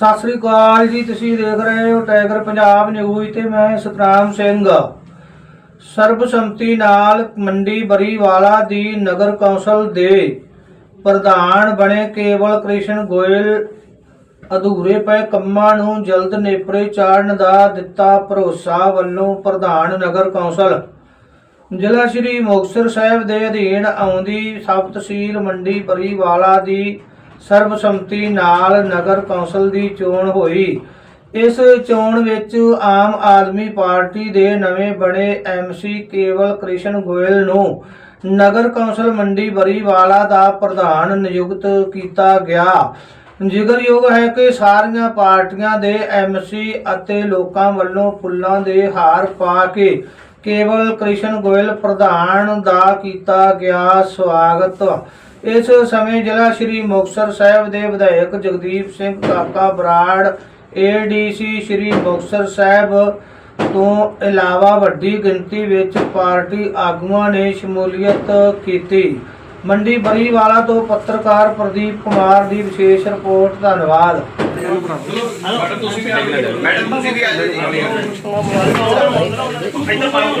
ਸਤਿ ਸ੍ਰੀ ਅਕਾਲ ਜੀ, ਤੁਸੀਂ ਦੇਖ ਰਹੇ ਹੋ ਟਾਈਗਰ ਪੰਜਾਬ ਨਿਊਜ਼ ਤੇ ਮੈਂ ਸਤਨਾਮ ਸਿੰਘ। ਸਰਬਸੰਮਤੀ ਨਾਲ ਮੰਡੀ ਬਰੀਵਾਲਾ ਦੀ ਨਗਰ ਕੌਂਸਲ ਦੇ ਪ੍ਰਧਾਨ ਬਣੇ ਕੇਵਲ ਕ੍ਰਿਸ਼ਨ ਗੋਇਲ ਅਧੂਰੇ ਪਏ ਕੰਮਾਂ ਨੂੰ ਜਲਦ ਨੇਪਰੇ ਚਾੜਨ ਦਾ ਦਿੱਤਾ ਭਰੋਸਾ ਵੱਲੋਂ ਪ੍ਰਧਾਨ ਨਗਰ ਕੌਂਸਲ। ਜ਼ਿਲ੍ਹਾ ਸ਼੍ਰੀ ਮੁਕਤਸਰ ਸਾਹਿਬ ਦੇ ਅਧੀਨ ਆਉਂਦੀ ਸਬ ਤਹਿਸੀਲ ਮੰਡੀ ਬਰੀਵਾਲਾ ਦੀ ਸਰਬਸੰਮਤੀ ਨਾਲ ਨਗਰ ਕੌਂਸਲ ਦੀ ਚੋਣ ਹੋਈ। ਇਸ ਚੋਣ ਵਿੱਚ ਆਮ ਆਦਮੀ ਪਾਰਟੀ ਦੇ ਨਵੇਂ ਬਣੇ ਐਮਸੀ ਕੇਵਲ ਕ੍ਰਿਸ਼ਨ ਗੋਇਲ ਨੂੰ ਨਗਰ ਕੌਂਸਲ ਮੰਡੀ ਬਰੀਵਾਲਾ ਦਾ ਪ੍ਰਧਾਨ ਨਿਯੁਕਤ ਕੀਤਾ ਗਿਆ। ਜ਼ਿਕਰਯੋਗ ਹੈ ਕਿ ਸਾਰੀਆਂ ਪਾਰਟੀਆਂ ਦੇ ਐਮਸੀ ਅਤੇ ਲੋਕਾਂ ਵੱਲੋਂ ਫੁੱਲਾਂ ਦੇ ਹਾਰ ਪਾ ਕੇ ਕੇਵਲ ਕ੍ਰਿਸ਼ਨ ਗੋਇਲ ਪ੍ਰਧਾਨ ਦਾ ਕੀਤਾ ਗਿਆ ਸਵਾਗਤ। ਇਸ ਸਮੇਂ ਜ਼ਿਲ੍ਹਾ ਸ਼੍ਰੀ ਮੁਕਤਸਰ ਸਾਹਿਬ ਦੇ ਵਿਧਾਇਕ ਜਗਦੀਪ ਸਿੰਘ ਕਾਕਾ ਬਰਾੜ ਏਡੀਸੀ ਸ਼੍ਰੀ ਮੁਕਤਸਰ ਸਾਹਿਬ ਤੋਂ ਇਲਾਵਾ ਵੱਡੀ ਗਿਣਤੀ ਵਿੱਚ ਪਾਰਟੀ ਆਗੂਆਂ ਨੇ ਸ਼ਮੂਲੀਅਤ ਕੀਤੀ। ਮੰਡੀ ਬਰੀਵਾਲਾ ਤੋਂ ਪੱਤਰਕਾਰ ਪ੍ਰਦੀਪ ਕੁਮਾਰ ਦੀ ਵਿਸ਼ੇਸ਼ ਰਿਪੋਰਟ ਧੰਨਵਾਦ। ਮੈਡਮ ਤੁਸੀਂ ਵੀ ਆ ਜਾਓ ਮੈਡਮ ਤੁਸੀਂ ਵੀ ਆ ਜਾਓ ਇੱਧਰ ਪਾਓ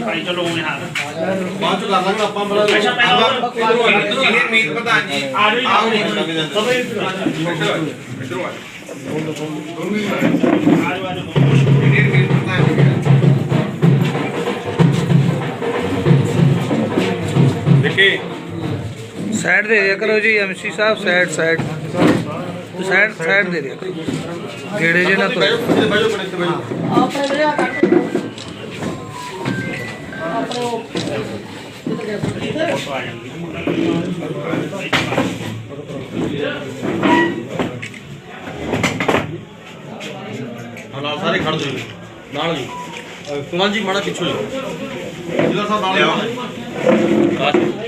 ਭਾਈ ਚਲੋ ਉਹਨੇ ਹਾਂ ਬਾਅਦ ਚ ਕਰ ਲਾਂਗੇ ਆਪਾਂ ਬੜਾ ਅੱਛਾ, ਮੀਤ ਪ੍ਰਧਾਨ ਜੀ ਆ ਜਾਓ ਆਓ ਜੀ ਸਭੇ ਇੱਧਰੋਂ ਆ ਜਾਓ ਆਜੋ ਆਜੋ। ਸੀਨੀਅਰ ਮੀਤ ਪ੍ਰਧਾਨ ਜੀ ਦੇਖੇ ਸਾਈਡ ਦੇ ਦਿਆ ਕਰੋ ਜੀ ਐਮਸੀ ਸਾਹਿਬ ਸਾਈਡ ਸਾਈਡ ਸਾਈਡ ਸਾਈਡ ਦੇ ਦਿਆ ਕਰੋ। ਗੇੜੇ ਜੇ ਨਾ ਤੁਰੇ। ਆ ਨਾਲ ਸਾਰੇ ਖੜ ਜਾਓ ਜੀ। ਨਾਲ ਜੀ। ਕੁਮਾਰ ਜੀ ਮਾੜਾ ਪਿੱਛੋਂ ਜੀ। ਜਿਲ੍ਹਾ ਸਾਹਿਬ ਨਾਲ ਲਿਆਓ।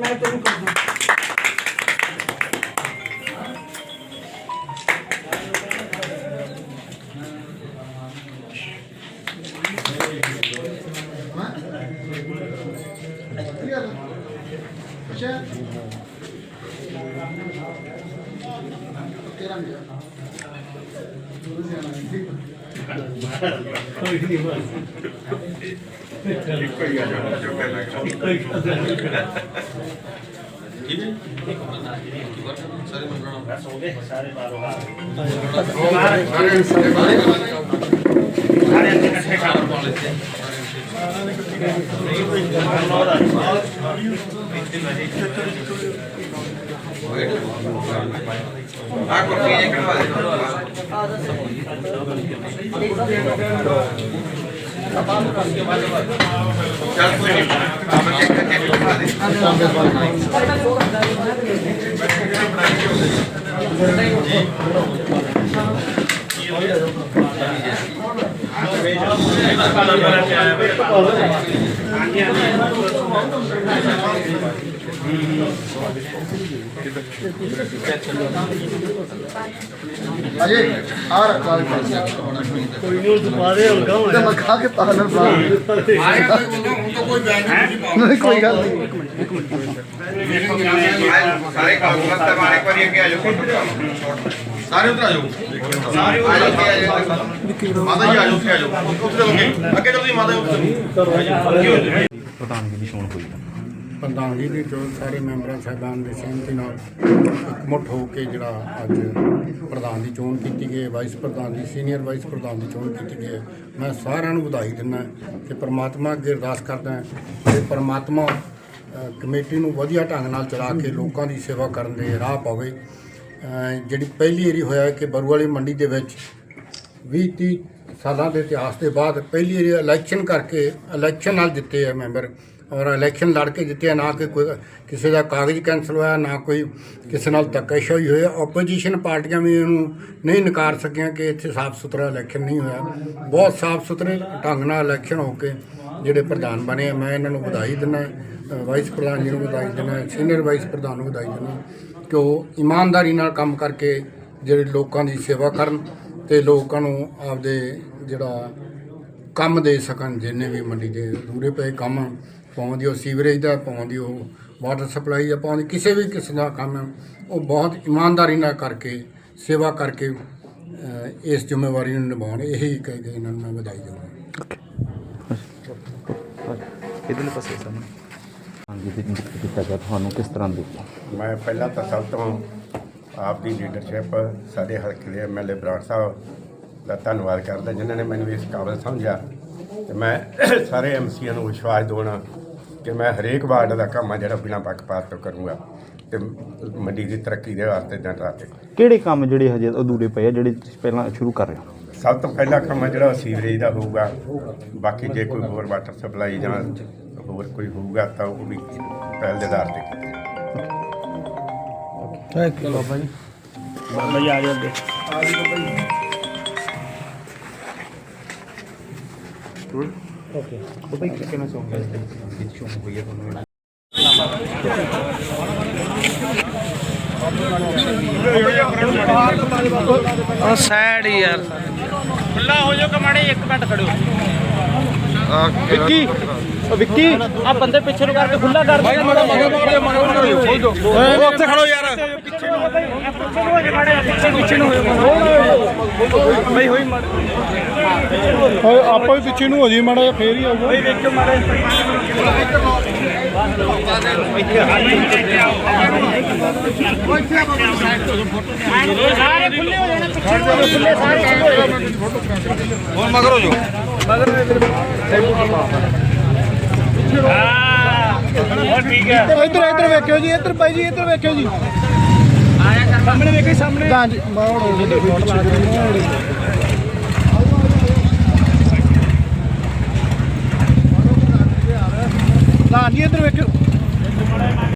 मैं तुम कर दूँ Oh, you ਕੋਈ ਆ ਜਾਓ ਜੋ ਕਰ ਲਾਂਗੇ ਠੀਕ ਹੈ ਸਾਰੇ ਮੰਗਣਾ ਬਸ ਹੋ ਗਏ ਸਾਰੇ ਬਾਰੋ ਬਾਰ ਸਾਰੇ ਸਾਰੇ ਸਾਰੇ ਅੰਦਰ ਇਕੱਠੇ ਕਰ ਪਾ ਲੈਂਦੇ ਆ ਕੁਰਸੀ ਇਹ ਕਢਵਾ ਦੇ ਚੱਲ ਕੋਈ ਨਹੀਂ। ਆਪਾਂ ਚੈੱਕ ਕਰਕੇ ਕਢਵਾ ਦੇ ਅਜੇ ਆ ਰੱਖਾ ਕੋਈ ਨਹੀਂ ਦੁਬਾਰੇ ਹਲਕਾ ਹੋਇਆ ਮੈਂ ਖਾ ਕੇ ਪਾ ਲੈਣਾ ਆਏ ਕੋਈ ਬੋਲੋ ਹੁਣ ਤਾਂ ਕੋਈ ਬੈਨ ਨਹੀਂ ਕੋਈ ਗੱਲ ਨਹੀਂ। ਸਾਰੇ ਕਾਗਜ਼ਾਂ ਤੇ ਮਾਰੇ ਕੋਈ ਅੱਗੇ ਆ ਜਾਓ। ਫੋਟੋ ਕਰਾਉਣਾ ਸਾਰੇ ਉਧਰ ਆ ਜਾਓ। ਸਾਰੇ ਅੱਗੇ ਆ ਜਾਓ। ਮਾਤਾ ਜੀ ਆ ਜਾਓ ਉੱਥੇ ਆ ਜਾਓ। ਉੱਥੇ ਚਲੋ ਅੱਗੇ ਚਲੋ ਜੀ ਮਾਤਾ ਜੀ ਉੱਥੇ ਪ੍ਰਧਾਨਗੀ ਦੀ ਚੋਣ ਸਾਰੇ ਮੈਂਬਰਾਂ ਸਾਹਿਬਾਨ ਦੇ ਸਹਿਮਤੀ ਨਾਲ ਇਕਮੁੱਠ ਹੋ ਕੇ ਜਿਹੜਾ ਅੱਜ ਪ੍ਰਧਾਨ ਦੀ ਚੋਣ ਕੀਤੀ ਗਈ ਹੈ ਵਾਈਸ ਪ੍ਰਧਾਨ ਦੀ ਸੀਨੀਅਰ ਵਾਈਸ ਪ੍ਰਧਾਨ ਦੀ ਚੋਣ ਕੀਤੀ ਗਈ ਹੈ। ਮੈਂ ਸਾਰਿਆਂ ਨੂੰ ਵਧਾਈ ਦਿੰਦਾ ਕਿ ਪ੍ਰਮਾਤਮਾ ਅੱਗੇ ਅਰਦਾਸ ਕਰਦਾ ਕਿ ਪ੍ਰਮਾਤਮਾ ਕਮੇਟੀ ਨੂੰ ਵਧੀਆ ਢੰਗ ਨਾਲ ਚਲਾ ਕੇ ਲੋਕਾਂ ਦੀ ਸੇਵਾ ਕਰਨ ਦੇ ਰਾਹ ਪਾਵੇ। ਜਿਹੜੀ ਪਹਿਲੀ ਵਾਰੀ ਹੋਇਆ ਕਿ ਬਰੂ ਵਾਲੀ ਮੰਡੀ ਦੇ ਵਿੱਚ 20 30 ਸਾਲਾਂ ਦੇ ਇਤਿਹਾਸ ਦੇ ਬਾਅਦ ਪਹਿਲੀ ਵਾਰੀ ਇਲੈਕਸ਼ਨ ਕਰਕੇ ਇਲੈਕਸ਼ਨ ਨਾਲ ਜਿੱਤੇ ਆ ਮੈਂਬਰ ਔਰ ਇਲੈਕਸ਼ਨ ਲੜ ਕੇ ਜਿੱਤੇ ਆ, ਨਾ ਕਿ ਕੋਈ ਕਿਸੇ ਦਾ ਕਾਗਜ਼ ਕੈਂਸਲ ਹੋਇਆ, ਨਾ ਕੋਈ ਕਿਸੇ ਨਾਲ ਧੱਕਾਸ਼ਾਹੀ ਹੋਈ ਆਪੋਜੀਸ਼ਨ ਪਾਰਟੀਆਂ ਵੀ ਇਹਨੂੰ ਨਹੀਂ ਨਕਾਰ ਸਕੀਆਂ ਕਿ ਇੱਥੇ ਸਾਫ਼ ਸੁਥਰਾ ਇਲੈਕਸ਼ਨ ਨਹੀਂ ਹੋਇਆ। ਬਹੁਤ ਸਾਫ਼ ਸੁਥਰੇ ਢੰਗ ਨਾਲ ਇਲੈਕਸ਼ਨ ਹੋ ਕੇ ਜਿਹੜੇ ਪ੍ਰਧਾਨ ਬਣੇ ਆ, ਮੈਂ ਇਹਨਾਂ ਨੂੰ ਵਧਾਈ ਦਿੰਦਾ ਵਾਈਸ ਪ੍ਰਧਾਨ ਜੀ ਨੂੰ ਵਧਾਈ ਦਿੰਦਾ ਸੀਨੀਅਰ ਵਾਈਸ ਪ੍ਰਧਾਨ ਨੂੰ ਵਧਾਈ ਦਿੰਦਾ। ਕਿ ਉਹ ਇਮਾਨਦਾਰੀ ਨਾਲ ਕੰਮ ਕਰਕੇ ਜਿਹੜੇ ਲੋਕਾਂ ਦੀ ਸੇਵਾ ਕਰਨ ਤੇ ਲੋਕਾਂ ਨੂੰ ਆਪਦੇ ਜਿਹੜਾ ਕੰਮ ਦੇ ਸਕਣ, ਜਿੰਨੇ ਵੀ ਮੰਡੀ ਦੇ ਦੂਰੇ ਪਏ ਕੰਮ ਪਾਉਣ ਦੀ ਉਹ ਸੀਵਰੇਜ ਦਾ ਪਾਉਣ ਦੀ ਉਹ ਵਾਟਰ ਸਪਲਾਈ ਦਾ ਪਾਉਣ ਕਿਸੇ ਵੀ ਕਿਸਮ ਦਾ ਕੰਮ, ਉਹ ਬਹੁਤ ਇਮਾਨਦਾਰੀ ਨਾਲ ਕਰਕੇ, ਸੇਵਾ ਕਰਕੇ ਇਸ ਜ਼ਿੰਮੇਵਾਰੀ ਨੂੰ ਨਿਭਾਉਣ। ਇਹੀ ਕਹਿ ਕੇ ਇਹਨਾਂ ਨੂੰ ਮੈਂ ਵਧਾਈ ਦਿੰਦਾ ਇਧਰਲੇ ਪਾਸੇ ਸਾਹਮਣੇ? ਤੇ ਨਿਯੁਕਤ ਕੀਤਾ ਗਿਆ। ਤੁਹਾਨੂੰ ਕਿਸ ਤਰ੍ਹਾਂ ਦੇ ਮੈਂ ਪਹਿਲਾਂ ਤਾਂ ਸਭ ਤੋਂ ਆਪ ਦੀ ਲੀਡਰਸ਼ਿਪ ਸਾਡੇ ਹਲਕੇ ਦੇ ਐਮਐਲਏ ਬਰਾੜ ਸਾਹਿਬ ਦਾ ਧੰਨਵਾਦ ਕਰਦਾ ਜਿਨ੍ਹਾਂ ਨੇ ਮੈਨੂੰ ਇਸ ਕਾਬਲ ਸਮਝਿਆ। ਤੇ ਮੈਂ ਸਾਰੇ ਐਮਸੀਆਂ ਨੂੰ ਵਿਸ਼ਵਾਸ ਦਿਵਾਉਣਾ ਕਿ ਮੈਂ ਹਰੇਕ ਵਾਰਡ ਦਾ ਕੰਮ ਆ ਜਿਹੜਾ ਬਿਨਾਂ ਪੱਖਪਾਤ ਤੋਂ ਕਰੂੰਗਾ ਤੇ ਮੰਡੀ ਦੀ ਤਰੱਕੀ ਦੇ ਵਾਸਤੇ ਦਿਨ ਰਾਤ। ਕਿਹੜੇ ਕੰਮ ਜਿਹੜੇ ਹਜੇ ਅਧੂਰੇ ਪਏ ਆ ਜਿਹੜੇ ਤੁਸੀਂ ਪਹਿਲਾਂ ਸ਼ੁਰੂ ਕਰ ਰਹੇ ਹੋ? ਸਭ ਤੋਂ ਪਹਿਲਾ ਕੰਮ ਆ ਜਿਹੜਾ ਸੀਵਰੇਜ ਦਾ ਹੋਊਗਾ। ਬਾਕੀ ਜੇ ਕੋਈ ਹੋਰ ਵਾਟਰ ਸਪਲਾਈ ਜਾਂ ਹੋਰ ਕੋਈ ਹੋਊਗਾ ਤਾਂ ਉਹ ਵੀ ਪਹਿਲ ਦੇ ਆਧਾਰ ਤੇ ਥੈਂਕ ਯੂ ਬਾਬਾ ਜੀ। ਬਾਬਾ ਜੀ ਆ ਜਾਓ ਅੱਗੇ। ਉਹ ਭਾਈ ਕੀ ਕਹਿਣਾ ਚਾਹੁੰਗਾ ਇਸ ਦੇ ਵਿੱਚ ਸ਼ੋਅ ਹੋਈ ਹੈ ਤੁਹਾਨੂੰ ਉਹ ਸੈਡ ਯਾਰ। ਖੁੱਲਾ ਹੋ ਜਾਓ ਕਮਾੜੇ ਇੱਕ ਮਿੰਟ ਖੜਿਓ ਵਿੱਕੀ ਉਹ ਵਿੱਕੀ ਆ ਬੰਦੇ ਪਿੱਛੇ ਨੂੰ ਕਰਕੇ ਖੁੱਲਾ ਕਰ ਦੇ ਉਹ ਉੱਥੇ ਖੜੋ ਯਾਰ ਪਿੱਛੇ ਨੂੰ ਹੋ ਜਾ ਮਾੜੇ ਪਿੱਛੇ ਪਿੱਛੇ ਨੂੰ ਹੋ ਬਈ ਹੋਈ ਮਾੜੇ ਆਪਾਂ ਵੀ ਪਿੱਛੇ ਨੂੰ ਹੋ ਜੀ ਮਾੜਾ ਫੇਰ ਹੀ ਆਊਗਾ ਬਈ ਵੇਖਿਓ ਮਾੜੇ ਸਾਰੇ ਖੁੱਲੇ ਹੋ ਜਾਣੇ ਪਿੱਛੇ ਨੂੰ ਹੋ ਖੁੱਲੇ ਸਾਰੇ ਖੁੱਲੇ ਹੋ ਜਾਓ। ਹੁਣ ਮਗਰ ਹੋ ਜਾਓ ਹਾਂ ਠੀਕ ਹੈ ਇੱਧਰ ਇੱਧਰ ਵੇਖਿਓ ਜੀ ਇੱਧਰ ਭਾਈ ਜੀ ਇੱਧਰ ਵੇਖਿਓ ਜੀ। ਸਾਹਮਣੇ ਵੇਖੋ ਸਾਹਮਣੇ। ਹਾਂ ਜੀ ਮਾੜੋ ਹਾਂ ਜੀ ਇੱਧਰ ਵੇਖਿਓ।